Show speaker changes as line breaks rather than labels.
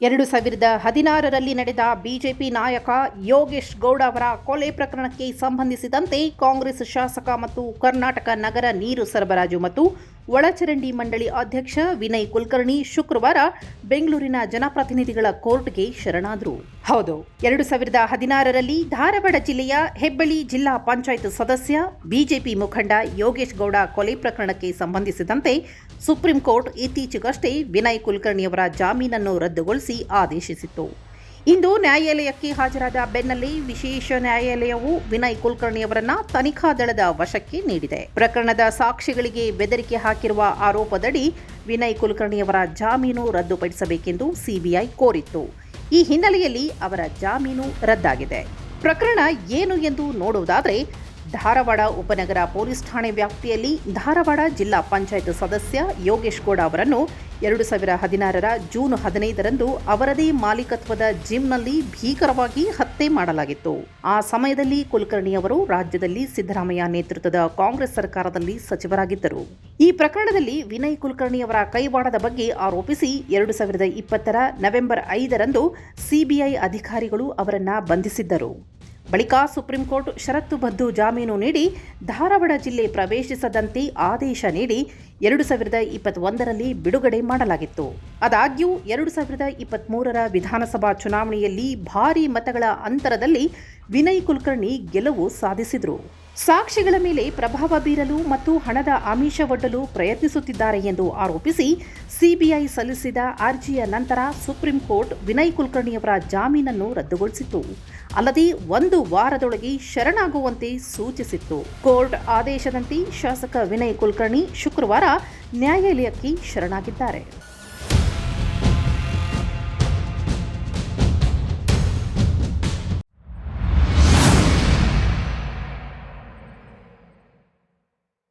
ಎರಡು ಸಾವಿರದ ಹದಿನಾರರಲ್ಲಿ ನಡೆದ ಬಿಜೆಪಿ ನಾಯಕ ಯೋಗೇಶ್ ಗೌಡ ಅವರ ಕೊಲೆ ಪ್ರಕರಣಕ್ಕೆ ಸಂಬಂಧಿಸಿದಂತೆ ಕಾಂಗ್ರೆಸ್ ಶಾಸಕ ಮತ್ತು ಕರ್ನಾಟಕ ನಗರ ನೀರು ಸರಬರಾಜು ಮತ್ತು ಒಳಚರಂಡಿ ಮಂಡಳಿ ಅಧ್ಯಕ್ಷ ವಿನಯ್ ಕುಲಕರ್ಣಿ ಶುಕ್ರವಾರ ಬೆಂಗಳೂರಿನ ಜನಪ್ರತಿನಿಧಿಗಳ ಕೋರ್ಟ್ಗೆ ಶರಣಾದರು. ಹೌದು. ಎರಡು ಸಾವಿರದ ಹದಿನಾರರಲ್ಲಿ ಧಾರವಾಡ ಜಿಲ್ಲೆಯ ಹೆಬ್ಬಳ್ಳಿ ಜಿಲ್ಲಾ ಪಂಚಾಯತ್ ಸದಸ್ಯ ಬಿಜೆಪಿ ಮುಖಂಡ ಯೋಗೇಶ್ ಗೌಡ ಕೊಲೆ ಪ್ರಕರಣಕ್ಕೆ ಸಂಬಂಧಿಸಿದಂತೆ ಸುಪ್ರೀಂ ಕೋರ್ಟ್ ಇತ್ತೀಚೆಗಷ್ಟೇ ವಿನಯ್ ಕುಲಕರ್ಣಿಯವರ ಜಾಮೀನನ್ನು ರದ್ದುಗೊಳಿಸಿ ಆದೇಶಿಸಿತ್ತು. ಇಂದು ನ್ಯಾಯಾಲಯಕ್ಕೆ ಹಾಜರಾದ ಬೆನ್ನಲ್ಲಿ ವಿಶೇಷ ನ್ಯಾಯಾಲಯವು ವಿನಯ್ ಕುಲಕರ್ಣಿಯವರನ್ನ ತನಿಖಾ ದಳದ ವಶಕ್ಕೆ ನೀಡಿದೆ. ಪ್ರಕರಣದ ಸಾಕ್ಷಿಗಳಿಗೆ ಬೆದರಿಕೆ ಹಾಕಿರುವ ಆರೋಪದಡಿ ವಿನಯ್ ಕುಲಕರ್ಣಿಯವರ ಜಾಮೀನು ರದ್ದುಪಡಿಸಬೇಕೆಂದು ಸಿಬಿಐ ಕೋರಿತ್ತು. ಈ ಹಿನ್ನೆಲೆಯಲ್ಲಿ ಅವರ ಜಾಮೀನು ರದ್ದಾಗಿದೆ. ಪ್ರಕರಣ ಏನು ಎಂದು ನೋಡುವುದಾದರೆ ಧಾರವಾಡ ಉಪನಗರ ಪೊಲೀಸ್ ಠಾಣೆ ವ್ಯಾಪ್ತಿಯಲ್ಲಿ ಧಾರವಾಡ ಜಿಲ್ಲಾ ಪಂಚಾಯತ್ ಸದಸ್ಯ ಯೋಗೇಶ್ ಗೌಡ ಅವರನ್ನು ಎರಡು ಸಾವಿರ ಹದಿನಾರರ ಜೂನ್ ಹದಿನೈದರಂದು ಅವರದೇ ಮಾಲೀಕತ್ವದ ಜಿಮ್ನಲ್ಲಿ ಭೀಕರವಾಗಿ ಹತ್ಯೆ ಮಾಡಲಾಗಿತ್ತು. ಆ ಸಮಯದಲ್ಲಿ ಕುಲಕರ್ಣಿ ಅವರು ರಾಜ್ಯದಲ್ಲಿ ಸಿದ್ದರಾಮಯ್ಯ ನೇತೃತ್ವದ ಕಾಂಗ್ರೆಸ್ ಸರ್ಕಾರದಲ್ಲಿ ಸಚಿವರಾಗಿದ್ದರು. ಈ ಪ್ರಕರಣದಲ್ಲಿ ವಿನಯ್ ಕುಲಕರ್ಣಿ ಅವರ ಕೈವಾಡದ ಬಗ್ಗೆ ಆರೋಪಿಸಿ ಎರಡು ಸಾವಿರದ ಇಪ್ಪತ್ತರ ನವೆಂಬರ್ ಐದರಂದು ಸಿಬಿಐ ಅಧಿಕಾರಿಗಳು ಅವರನ್ನು ಬಂಧಿಸಿದ್ದರು. ಬಳಿಕ ಸುಪ್ರೀಂ ಕೋರ್ಟ್ ಷರತ್ತುಬದ್ದು ಜಾಮೀನು ನೀಡಿ ಧಾರವಾಡ ಜಿಲ್ಲೆ ಪ್ರವೇಶಿಸದಂತೆ ಆದೇಶ ನೀಡಿ ಎರಡು ಸಾವಿರದ ಇಪ್ಪತ್ತೊಂದರಲ್ಲಿ ಬಿಡುಗಡೆ ಮಾಡಲಾಗಿತ್ತು. ಆದಾಗ್ಯೂ ಎರಡು ಸಾವಿರದ ಇಪ್ಪತ್ತ್ಮೂರರ ವಿಧಾನಸಭಾ ಚುನಾವಣೆಯಲ್ಲಿ ಭಾರೀ ಮತಗಳ ಅಂತರದಲ್ಲಿ ವಿನಯ್ ಕುಲಕರ್ಣಿ ಗೆಲುವು ಸಾಧಿಸಿದರು. ಸಾಕ್ಷಿಗಳ ಮೇಲೆ ಪ್ರಭಾವ ಬೀರಲು ಮತ್ತು ಹಣದ ಆಮಿಷವೊಡ್ಡಲು ಪ್ರಯತ್ನಿಸುತ್ತಿದ್ದಾರೆ ಎಂದು ಆರೋಪಿಸಿ ಸಿಬಿಐ ಸಲ್ಲಿಸಿದ ಅರ್ಜಿಯ ನಂತರ ಸುಪ್ರೀಂ ಕೋರ್ಟ್ ವಿನಯ್ ಕುಲಕರ್ಣಿಯವರ ಜಾಮೀನನ್ನು ರದ್ದುಗೊಳಿಸಿತ್ತು. ಅಲ್ಲದೆ ಒಂದು ವಾರದೊಳಗೆ ಶರಣಾಗುವಂತೆ ಸೂಚಿಸಿತ್ತು. ಕೋರ್ಟ್ ಆದೇಶದಂತೆ ಶಾಸಕ ವಿನಯ್ ಕುಲಕರ್ಣಿ ಶುಕ್ರವಾರ ನ್ಯಾಯಾಲಯಕ್ಕೆ ಶರಣಾಗಿದ್ದಾರೆ.